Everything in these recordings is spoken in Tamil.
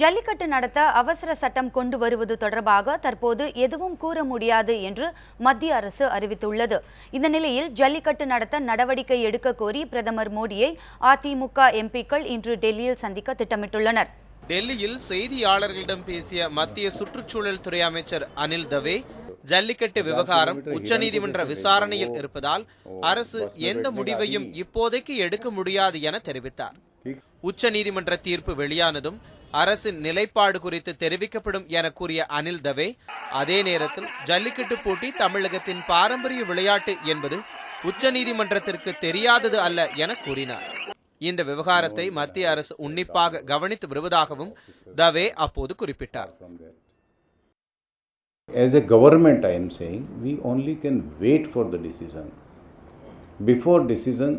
ஜல்லிக்கட்டு நடத்த அவசர சட்டம் கொண்டு வருவது தொடர்பாக தற்போது எதுவும் கூற முடியாது என்று மத்திய அரசு அறிவித்துள்ளது. இந்த நிலையில் ஜல்லிக்கட்டு நடத்த நடவடிக்கை எடுக்க கோரி பிரதமர் மோடியை அதிமுக எம்பிக்கள் இன்று டெல்லியில் சந்திக்க திட்டமிட்டுள்ளனர். டெல்லியில் செய்தியாளர்களிடம் பேசிய மத்திய சுற்றுச்சூழல் துறை அமைச்சர் அனில் தவே ஜல்லிக்கட்டு விவகாரம் உச்சநீதிமன்ற விசாரணையில் இருப்பதால் அரசு எந்த முடிவையும் இப்போதைக்கு எடுக்க முடியாது என தெரிவித்தார். உச்சநீதிமன்ற தீர்ப்பு வெளியானதும் அரசின் நிலைப்பாடு குறித்து தெரிவிக்கப்படும் என கூறிய அனில் தவே அதே நேரத்தில் ஜல்லிக்கட்டு போட்டி தமிழகத்தின் பாரம்பரிய விளையாட்டு என்பது உச்சநீதிமன்றத்திற்கு தெரியாதது அல்ல என கூறினார் இந்த விவகாரத்தை மத்திய அரசு உன்னிப்பாக கவனித்து வருவதாகவும் தவே அப்போது குறிப்பிட்டார். As a government, I am saying we only can wait for the decision. Before decision,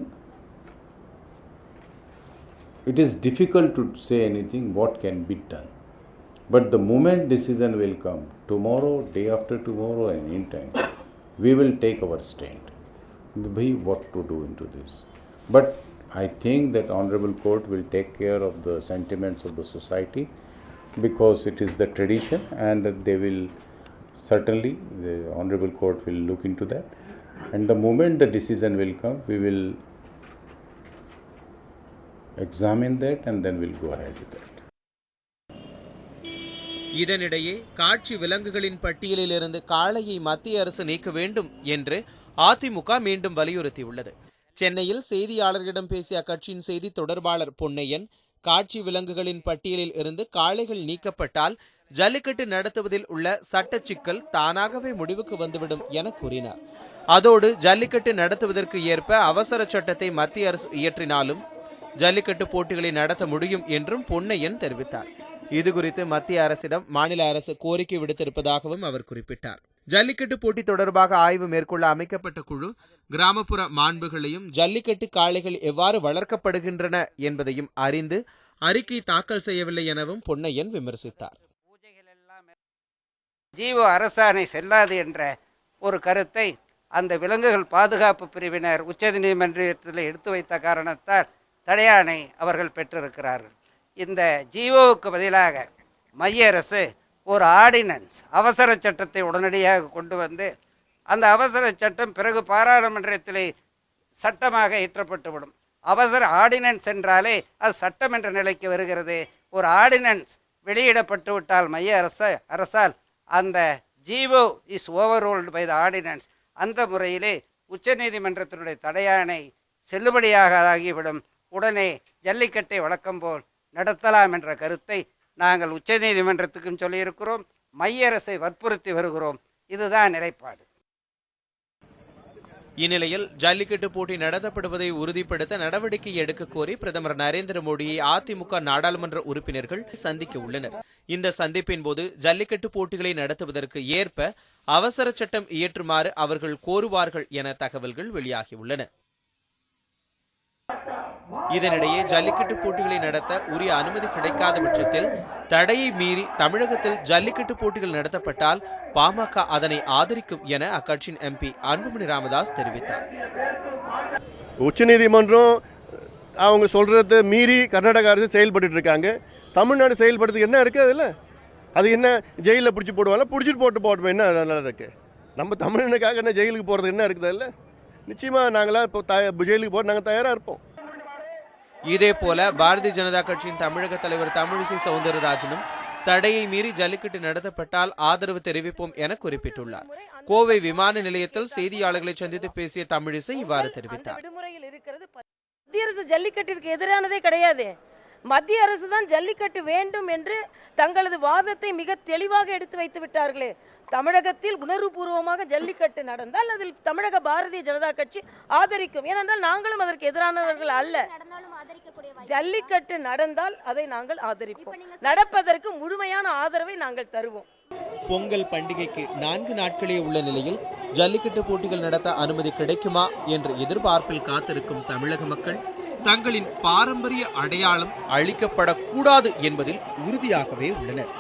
it is difficult to say anything what can be done. But the moment decision will come, tomorrow, day after tomorrow, and in time, we will take our stand. We what to do into this. But I think that honorable court will take care of the sentiments of the society because it is the tradition and they will certainly the honorable court will look into that and the moment the decision will come we will examine that and then we'll go ahead with that. இதனிடையே காட்சி விலங்குகளின் பட்டியலில் இருந்து காளையை மத்திய அரசு நீக்க வேண்டும் என்று அதிமுக மீண்டும் வலியுறுத்தியுள்ளது. சென்னையில் செய்தியாளர்களிடம் பேசிய அக்கட்சியின் செய்தி தொடர்பாளர் பொன்னையன் காட்சி விலங்குகளின் பட்டியலில் இருந்து காளைகள் நீக்கப்பட்டால் ஜல்லிக்கட்டு நடத்துவதில் உள்ள சட்ட சிக்கல் தானாகவே முடிவுக்கு வந்துவிடும் என கூறினார். அதோடு ஜல்லிக்கட்டு நடத்துவதற்கு ஏற்ப அவசர சட்டத்தை மத்திய அரசு இயற்றினாலும் ஜல்லிக்கட்டு போட்டிகளை நடத்த முடியும் என்றும் பொன்னையன் தெரிவித்தார். இதுகுறித்து மத்திய அரசிடம் மாநில அரசு கோரிக்கை விடுத்திருப்பதாகவும் அவர் குறிப்பிட்டார். ஜல்லிக்கட்டு போட்டி தொடர்பாக ஆய்வு மேற்கொள்ள அமைக்கப்பட்ட குழு கிராமப்புற மாண்புகளையும் ஜல்லிக்கட்டு காளைகள் எவ்வாறு வளர்க்கப்படுகின்றன என்பதையும் அறிந்து அறிக்கை தாக்கல் செய்யவில்லை எனவும் பொன்னையன் விமர்சித்தார். ஜீவோ அரசாணை செல்லாது என்ற ஒரு கருத்தை அந்த விலங்குகள் பாதுகாப்பு பிரிவினர் உச்சநீதிமன்றத்தில் எடுத்து வைத்த காரணத்தால் தடையானை அவர்கள் பெற்றிருக்கிறார்கள். இந்த ஜிஓவுக்கு பதிலாக மைய அரசு ஒரு ஆர்டினன்ஸ் அவசர சட்டத்தை உடனடியாக கொண்டு வந்து அந்த அவசர சட்டம் பிறகு பாராளுமன்றத்திலே சட்டமாக இயற்றப்பட்டுவிடும் அவசர ஆர்டினன்ஸ் என்றாலே அது சட்டம் என்ற நிலைக்கு வருகிறது. ஒரு ஆர்டினன்ஸ் வெளியிடப்பட்டு விட்டால் மைய அரச அரசால் அந்த GO is overruled by the ordinance. அந்த முறையிலே உச்சநீதிமன்றத்தினுடைய தடையானை செல்லுபடியாக ஆகிவிடும் உடனே ஜல்லிக்கட்டை வழக்கம் போல் நடத்தலாம் என்ற கருத்தை நாங்கள் உச்சநீதிமன்றத்துக்கும் சொல்லியிருக்கிறோம். மைய அரசை வற்புறுத்தி வருகிறோம். இதுதான் நிலைப்பாடு. இந்நிலையில் ஜல்லிக்கட்டு போட்டி நடத்தப்படுவதை உறுதிப்படுத்த நடவடிக்கை எடுக்க கோரி பிரதமர் நரேந்திர மோடியை அதிமுக நாடாளுமன்ற உறுப்பினர்கள் சந்திக்க உள்ளனர். இந்த சந்திப்பின் போது ஜல்லிக்கட்டு போட்டிகளை நடத்துவதற்கு ஏற்ப அவசர சட்டம் இயற்றுமாறு அவர்கள் கோருவார்கள் என தகவல்கள் வெளியாகியுள்ளன இதனிடையே ஜல்லிக்கட்டு போட்டிகளை நடத்த உரிய அனுமதி கிடைக்காத பட்சத்தில் தடையை மீறி தமிழகத்தில் ஜல்லிக்கட்டு போட்டிகள் நடத்தப்பட்டால் பாமக அதனை ஆதரிக்கும் என அக்கட்சியின் எம்பி அன்புமணி ராமதாஸ் தெரிவித்தார். உச்சநீதிமன்றம் அவங்க சொல்றது மீறி கர்நாடக அரசு செயல்பட்டு இருக்காங்க. தமிழ்நாடு செயல்படுறதுக்கு என்ன இருக்குது அதில்? அது என்ன ஜெயிலில் பிடிச்சி போடுவாங்க பிடிச்சிட்டு போட்டு போட்டோம் என்ன அதெல்லாம் இருக்கு? நம்ம தமிழனுக்காக என்ன ஜெயிலுக்கு போகிறது என்ன இருக்குது அதில்? நிச்சயமாக நாங்களாம் இப்போ த ஜெயிலுக்கு போக நாங்கள் தயாராக இருப்போம். இதே போல பாரதிய ஜனதா கட்சியின் தமிழக தலைவர் தமிழிசை சவுந்தரராஜனும் தடையை மீறி ஜல்லிக்கட்டு நடத்தப்பட்டால் ஆதரவு தெரிவிப்போம் என குறிப்பிட்டுள்ளார். கோவை விமான நிலையத்தில் செய்தியாளர்களை சந்தித்து பேசிய தமிழிசை இவ்வாறு தெரிவித்தார். ஜல்லிக்கட்டிற்கு எதிரானதே கிடையாது. மத்திய அரசு தான் ஜல்லிக்கட்டு வேண்டும் என்று தங்களது வாதத்தை மிக தெளிவாக எடுத்து வைத்து விட்டார்களே. தமிழகத்தில் உணர்வுபூர்வமாக ஜல்லிக்கட்டு நடந்தால் அதில் தமிழக பாரதிய ஜனதா கட்சி ஆதரிக்கும். ஏனென்றால் நாங்களும் அதற்கு எதிரானவர்கள் அல்ல. ஜல்லிக்கட்டு நடந்தால் அதை நாங்கள் ஆதரிப்போம். நடப்பதற்கு முழுமையான ஆதரவை நாங்கள் தருவோம். பொங்கல் பண்டிகைக்கு நான்கு நாட்களே உள்ள நிலையில் ஜல்லிக்கட்டு போட்டிகள் நடத்த அனுமதி கிடைக்குமா என்ற எதிர்பார்ப்பில் காத்திருக்கும் தமிழக மக்கள் தங்களின் பாரம்பரிய அடையாளம் அழிக்கப்படக்கூடாது என்பதில் உறுதியாகவே உள்ளனர்.